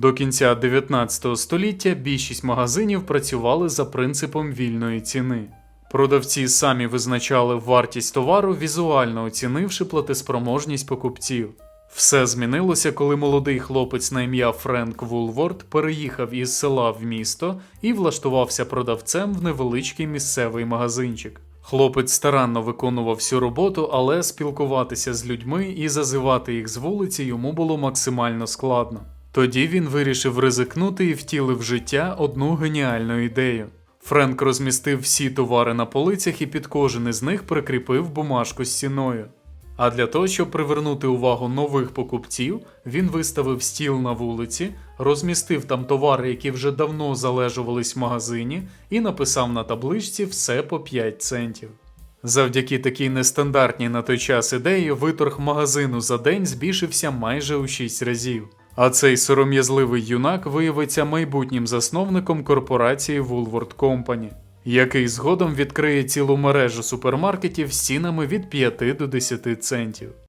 До кінця 19 століття більшість магазинів працювали за принципом вільної ціни. Продавці самі визначали вартість товару, візуально оцінивши платеспроможність покупців. Все змінилося, коли молодий хлопець на ім'я Френк Вулворд переїхав із села в місто і влаштувався продавцем в невеличкий місцевий магазинчик. Хлопець старанно виконував всю роботу, але спілкуватися з людьми і зазивати їх з вулиці йому було максимально складно. Тоді він вирішив ризикнути і втілив в життя одну геніальну ідею. Френк розмістив всі товари на полицях і під кожен із них прикріпив бумажку з ціною. А для того, щоб привернути увагу нових покупців, він виставив стіл на вулиці, розмістив там товари, які вже давно залежувались в магазині, і написав на табличці все по 5 центів. Завдяки такій нестандартній на той час ідеї виторг магазину за день збільшився майже у 6 разів. А цей сором'язливий юнак виявиться майбутнім засновником корпорації Woolworth Company, який згодом відкриє цілу мережу супермаркетів з цінами від 5 до 10 центів.